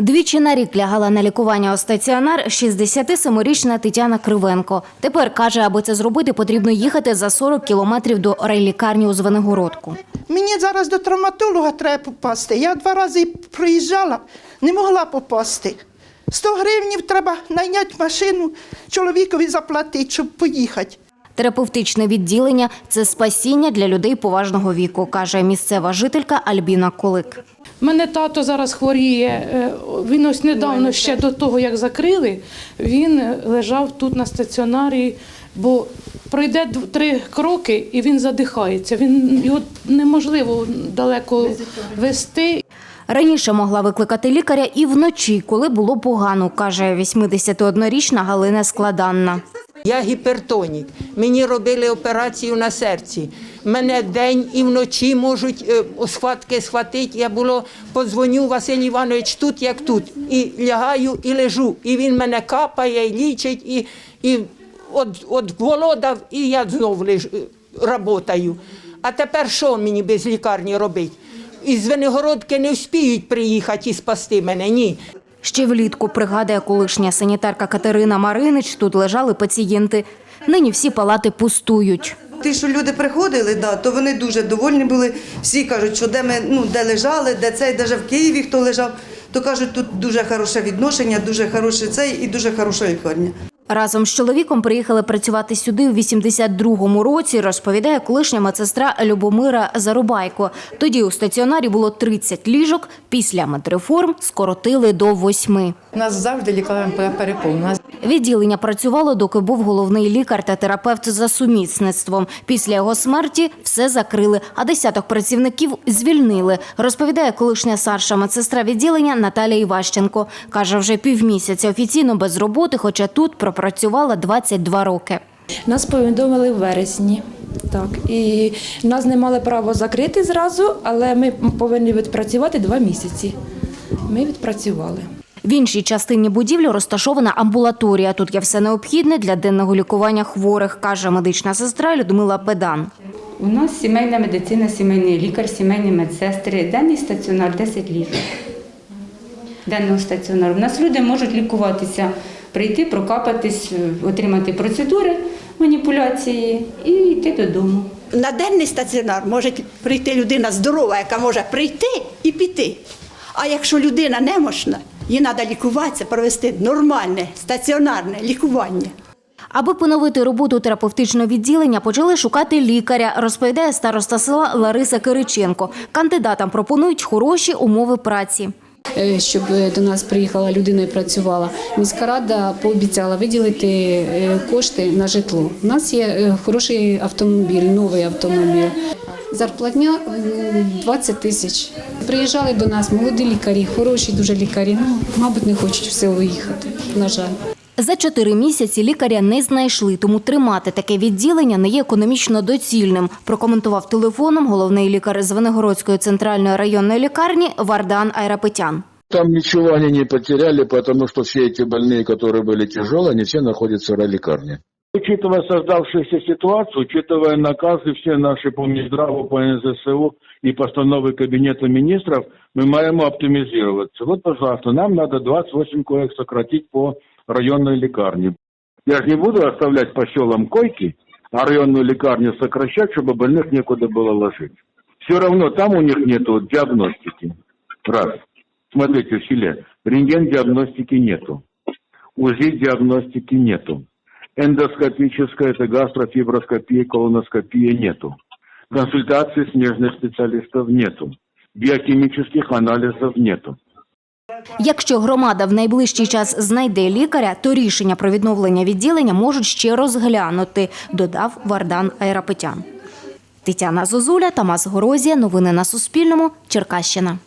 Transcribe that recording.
Двічі на рік лягала на лікування у стаціонар 67-річна Тетяна Кривенко. Тепер каже, аби це зробити, потрібно їхати за 40 кілометрів до райлікарні у Звенигородку. Мені зараз до травматолога треба попасти. Я два рази проїжджала, не могла попасти. 100 гривнів треба найняти машину, чоловікові заплатити, щоб поїхати. Терапевтичне відділення це спасіння для людей поважного віку, каже місцева жителька Альбіна Колик. У мене тато зараз хворіє. е, Він ось недавно ще до того, як закрили, він лежав тут на стаціонарі, бо пройде три кроки і він задихається. Він його неможливо далеко вести. Раніше могла викликати лікаря і вночі, коли було погано, каже 81-річна Галина Складанна. Я гіпертонік. Мені робили операцію на серці. Мене день і вночі можуть е, схватки схватити. Я було подзвоню Василь Іванович тут, як тут. І лягаю, і лежу. І він мене капає, і лічить, і, і от, от володав, і я знов лежу, працюю. А тепер що мені без лікарні робити? Із Венигородки не вспіють приїхати і спасти мене. Ні. Ще влітку пригадує колишня санітарка Катерина Маринич. Тут лежали пацієнти. Нині всі палати пустують. Ті, що люди приходили, да, то вони дуже довольні були. Всі кажуть, що де ми ну, де лежали, де цей, навіть в Києві хто лежав, то кажуть, тут дуже хороше відношення, дуже хороше цей і дуже хороша лікарня. Разом з чоловіком приїхали працювати сюди у 82-му році, розповідає колишня медсестра Любомира Зарубайко. Тоді у стаціонарі було 30 ліжок, після медреформ скоротили до восьми. Нас завжди лікарня переповнена. Відділення працювало, доки був головний лікар та терапевт за сумісництвом. Після його смерті все закрили, а десяток працівників звільнили. Розповідає колишня старша медсестра відділення Наталія Іващенко. Каже, вже півмісяця офіційно без роботи, хоча тут пропрацювала 22 роки. Нас повідомили в вересні. Так, і нас не мали права закрити зразу, але ми повинні відпрацювати два місяці. Ми відпрацювали. В іншій частині будівлі розташована амбулаторія. Тут є все необхідне для денного лікування хворих, каже медична сестра Людмила Педан. У нас сімейна медицина, сімейний лікар, сімейні медсестри, денний стаціонар 10 ліжок. Денного стаціонару. У нас люди можуть лікуватися, прийти, прокапатись, отримати процедури, маніпуляції і йти додому. На денний стаціонар може прийти людина здорова, яка може прийти і піти. А якщо людина немощна, їй треба лікуватися, провести нормальне стаціонарне лікування. Аби поновити роботу терапевтичного відділення, почали шукати лікаря, розповідає староста села Лариса Кириченко. Кандидатам пропонують хороші умови праці. Е, щоб е, до нас приїхала людина і працювала. Міська рада пообіцяла виділити е, кошти на житло. У нас є хороший автомобіль, новий автомобіль. Зарплатня е, 20 тисяч. Приїжджали до нас молоді лікарі, хороші дуже лікарі. Ну, мабуть, не хочуть в село їхати. На жаль. За чотири місяці лікаря не знайшли, тому тримати таке відділення не є економічно доцільним. Прокоментував телефоном головний лікар Звенигородської центральної районної лікарні Вардан Айрапетян. Там ничего они не потеряли, потому что все эти больные, которые были тяжелые, они все находятся в райлекарне. Учитывая создавшуюся ситуацию, учитывая наказы все наши по Минздраву, по НЗСУ и постановы Кабинета министров, мы маем оптимизироваться. Вот, пожалуйста, нам надо 28 коек сократить по районной лекарне. Я же не буду оставлять по селам койки, а районную лекарню сокращать, чтобы больных некуда было ложить. Все равно там у них нету диагностики. Раз. Смотрите, в селе рентген-диагностики нету. УЗИ-диагностики нету. Эндоскопическая, это гастрофиброскопия, колоноскопия нету. Консультации смежных специалистов нету. Биохимических анализов нету. Якщо громада в найближчий час знайде лікаря, то рішення про відновлення відділення можуть ще розглянути, додав Вардан Айрапетян. Тетяна Зозуля, Тамас Горозія. Новини на Суспільному. Черкащина.